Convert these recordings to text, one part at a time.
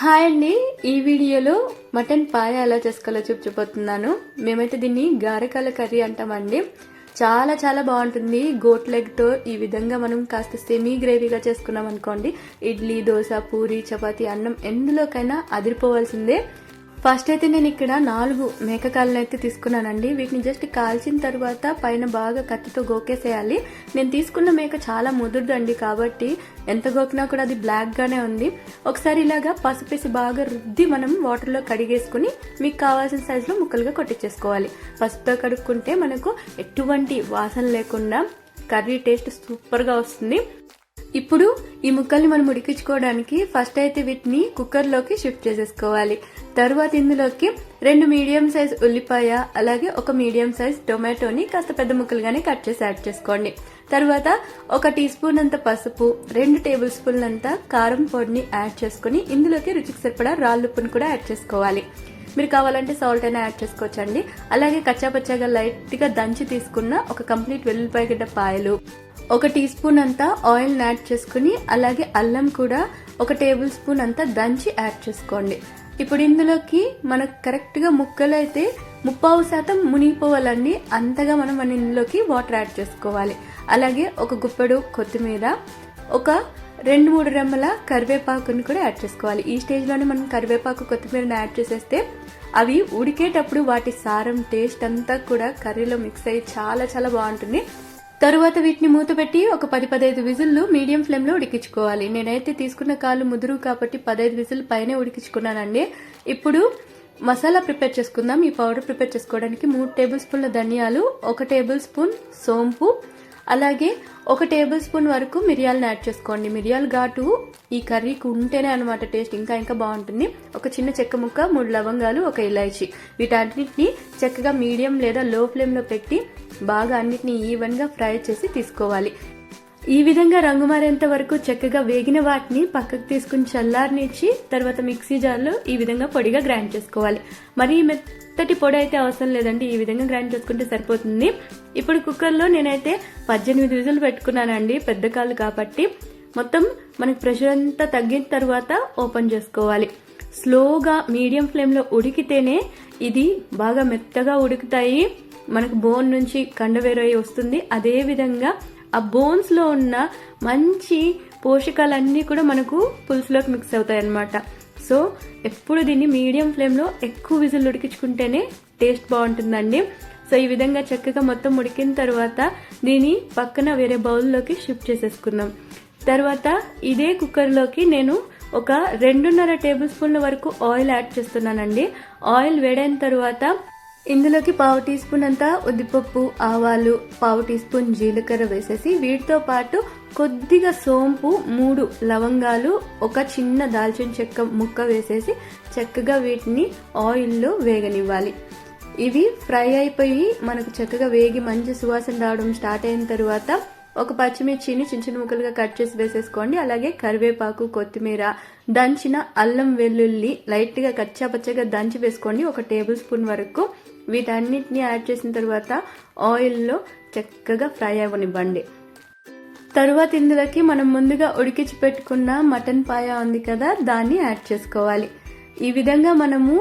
Hi అండి. ఈ వీడియోలో మటన్ పాయ ఎలా చేసుకోవాలో చూపించబోతున్నాను మేమైతే దీన్ని గారెకాల కర్రీ అంటామండి. చాలా చాలా బాగుంటుంది. గోట్ లెగ్తో ఈ విధంగా మనం కాస్త సెమీ గ్రేవీగా చేసుకున్నాం అనుకోండి ఇడ్లీ దోశ పూరి చపాతి అన్నం ఎందులోకైనా అదిరిపోవాల్సిందే. ఫస్ట్ అయితే నేను ఇక్కడ నాలుగు మేకకాళ్ళని అయితే తీసుకున్నానండి. వీటిని జస్ట్ కాల్చిన తర్వాత పైన బాగా కత్తితో గోకేసేయాలి. నేను తీసుకున్న మేక చాలా ముదురుదండి కాబట్టి ఎంత గోకినా కూడా అది బ్లాక్గానే ఉంది. ఒకసారి ఇలాగా పసుపేసి బాగా రుద్ది మనం వాటర్లో కడిగేసుకుని మీకు కావాల్సిన సైజులో ముక్కలుగా కొట్టించేసుకోవాలి. పసుపుతో కడుక్కుంటే మనకు ఎటువంటి వాసన లేకుండా కర్రీ టేస్ట్ సూపర్గా వస్తుంది. ఇప్పుడు ఈ ముక్కల్ని మనం ఉడికించుకోవడానికి ఫస్ట్ అయితే వీటిని కుక్కర్లోకి షిఫ్ట్ చేసేసుకోవాలి. తర్వాత ఇందులోకి రెండు మీడియం సైజ్ ఉల్లిపాయ అలాగే ఒక మీడియం సైజ్ టొమాటోని కాస్త పెద్ద ముక్కలుగానే కట్ చేసి యాడ్ చేసుకోండి. తర్వాత ఒక టీ స్పూన్ అంత పసుపు రెండు టేబుల్ స్పూన్ అంత కారం పొడిని యాడ్ చేసుకుని ఇందులోకి రుచికి సరిపడా రాళ్ళుప్పుని కూడా యాడ్ చేసుకోవాలి. మీరు కావాలంటే సాల్ట్ అయినా యాడ్ చేసుకోవచ్చండి. అలాగే కచ్చాపచ్చాగా లైట్గా దంచి తీసుకున్న ఒక కంప్లీట్ వెల్లుల్లిపాయ గడ్డ పాయలు ఒక టీ స్పూన్ అంతా ఆయిల్ యాడ్ చేసుకుని అలాగే అల్లం కూడా ఒక టేబుల్ స్పూన్ అంతా దంచి యాడ్ చేసుకోండి. ఇప్పుడు ఇందులోకి మనకు కరెక్ట్గా ముక్కలు అయితే ముప్పావు శాతం మునిగిపోవాలండి. అంతగా మనం మన ఇందులోకి వాటర్ యాడ్ చేసుకోవాలి. అలాగే ఒక గుప్పెడు కొత్తిమీర ఒక రెండు మూడు రెమ్మల కరివేపాకుని కూడా యాడ్ చేసుకోవాలి. ఈ స్టేజ్లోనే మనం కరివేపాకు కొత్తిమీరని యాడ్ చేసేస్తే అవి ఉడికేటప్పుడు వాటి సారం టేస్ట్ అంతా కూడా కర్రీలో మిక్స్ అయ్యి చాలా చాలా బాగుంటుంది. తరువాత వీటిని మూతపెట్టి ఒక పది పదహైదు విజిల్లు మీడియం ఫ్లేమ్లో ఉడికించుకోవాలి. నేనైతే తీసుకున్న కాళ్ళు ముదురు కాబట్టి పదహైదు విజిల్ పైనే ఉడికించుకున్నానండి. ఇప్పుడు మసాలా ప్రిపేర్ చేసుకుందాం. ఈ పౌడర్ ప్రిపేర్ చేసుకోవడానికి మూడు టేబుల్ స్పూన్ల ధనియాలు ఒక టేబుల్ స్పూన్ సోంపు అలాగే ఒక టేబుల్ స్పూన్ వరకు మిరియాలను యాడ్ చేసుకోండి. మిరియాలు ఘాటు ఈ కర్రీకి ఉంటేనే అనమాట టేస్ట్ ఇంకా ఇంకా బాగుంటుంది. ఒక చిన్న చెక్క ముక్క మూడు లవంగాలు ఒక ఇలాచి. వీటన్నిటిని చక్కగా మీడియం లేదా లో ఫ్లేమ్లో పెట్టి బాగా అన్నిటిని ఈవెన్గా ఫ్రై చేసి తీసుకోవాలి. ఈ విధంగా రంగు మారేంత వరకు చక్కగా వేగిన వాటిని పక్కకు తీసుకుని చల్లారనిచ్చి తర్వాత మిక్సీ జార్లో ఈ విధంగా పొడిగా గ్రైండ్ చేసుకోవాలి. మరి మెత్తటి పొడి అయితే అవసరం లేదండి. ఈ విధంగా గ్రైండ్ చేసుకుంటే సరిపోతుంది. ఇప్పుడు కుక్కర్లో నేనైతే పద్దెనిమిది విజులు పెట్టుకున్నానండి. పెద్ద కాళ్ళు కాబట్టి మొత్తం మనకి ప్రెషర్ అంతా తగ్గిన తర్వాత ఓపెన్ చేసుకోవాలి. స్లోగా మీడియం ఫ్లేమ్లో ఉడికితేనే ఇది బాగా మెత్తగా ఉడుకుతాయి. మనకు బోన్ నుంచి కండవేరై వస్తుంది. అదేవిధంగా ఆ బోన్స్లో ఉన్న మంచి పోషకాలన్నీ కూడా మనకు పులుసులోకి మిక్స్ అవుతాయి అన్నమాట. సో ఎప్పుడు దీన్ని మీడియం ఫ్లేమ్లో ఎక్కువ విజిల్ ఉడికించుకుంటేనే టేస్ట్ బాగుంటుందండి. సో ఈ విధంగా చక్కగా మొత్తం ఉడికిన తర్వాత దీన్ని పక్కన వేరే బౌల్లోకి షిఫ్ట్ చేసేసుకుందాం. తర్వాత ఇదే కుక్కర్లోకి నేను ఒక రెండున్నర టేబుల్ స్పూన్ల వరకు ఆయిల్ యాడ్ చేస్తున్నానండి. ఆయిల్ వేడైన తర్వాత ఇందులోకి పావు టీ స్పూన్ అంతా ఉద్దిపప్పు ఆవాలు పావు టీ స్పూన్ జీలకర్ర వేసేసి వీటితో పాటు కొద్దిగా సోంపు మూడు లవంగాలు ఒక చిన్న దాల్చిన చెక్క ముక్క వేసేసి చక్కగా వీటిని ఆయిల్లో వేగనివ్వాలి. ఇవి ఫ్రై అయిపోయి మనకు చక్కగా వేగి మంచి సువాసన రావడం స్టార్ట్ అయిన తర్వాత ఒక పచ్చిమిర్చిని చిన్న చిన్న ముక్కలుగా కట్ చేసి వేసేసుకోండి. అలాగే కరివేపాకు కొత్తిమీర దంచిన అల్లం వెల్లుల్లి లైట్గా కచ్చాపచ్చగా దంచి వేసుకోండి. ఒక టేబుల్ స్పూన్ వరకు వీటన్నిటిని యాడ్ చేసిన తర్వాత ఆయిల్లో చక్కగా ఫ్రై అవ్వనివ్వండి తరువాత ఇందులోకి మనం ముందుగా ఉడికించి పెట్టుకున్న మటన్ పాయ ఉంది కదా దాన్ని యాడ్ చేసుకోవాలి. ఈ విధంగా మనము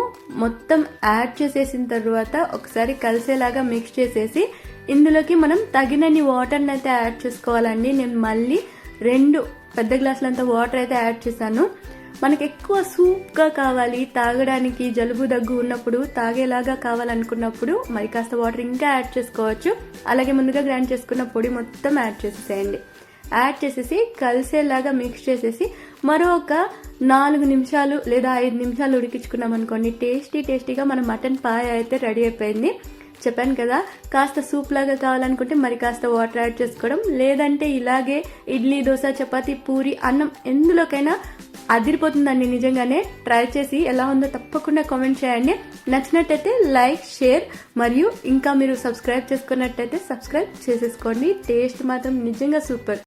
మొత్తం యాడ్ చేసేసిన తర్వాత ఒకసారి కలిసేలాగా మిక్స్ చేసేసి ఇందులోకి మనం తగినన్ని వాటర్ని అయితే యాడ్ చేసుకోవాలండి. నేను మళ్ళీ రెండు పెద్ద గ్లాసులంత వాటర్ అయితే యాడ్ చేశాను. మనకి ఎక్కువ సూప్గా కావాలి తాగడానికి జలుబు దగ్గు ఉన్నప్పుడు తాగేలాగా కావాలనుకున్నప్పుడు మరి కాస్త వాటర్ ఇంకా యాడ్ చేసుకోవచ్చు. అలాగే ముందుగా గ్రైండ్ చేసుకున్న పొడి మొత్తం యాడ్ చేసేసేయండి. యాడ్ చేసేసి కలిసేలాగా మిక్స్ చేసేసి మరొక నాలుగు నిమిషాలు లేదా ఐదు నిమిషాలు ఉడికించుకున్నాం అనుకోండి టేస్టీ టేస్టీగా మన మటన్ పాయ అయితే రెడీ అయిపోయింది. చెప్పాను కదా కాస్త సూప్ లాగా కావాలనుకుంటే మరి కాస్త వాటర్ యాడ్ చేసుకోవడం. లేదంటే ఇలాగే ఇడ్లీ దోశ చపాతి పూరి అన్నం ఎందులోకైనా అదిరిపోతుందండి నిజంగానే. ట్రై చేసి ఎలా ఉందో తప్పకుండా కామెంట్ చేయండి. నచ్చినట్టయితే లైక్ షేర్ మరియు ఇంకా మీరు సబ్స్క్రైబ్ చేసుకున్నట్టయితే సబ్స్క్రైబ్ చేసేసుకోండి. టేస్ట్ మాత్రం నిజంగా సూపర్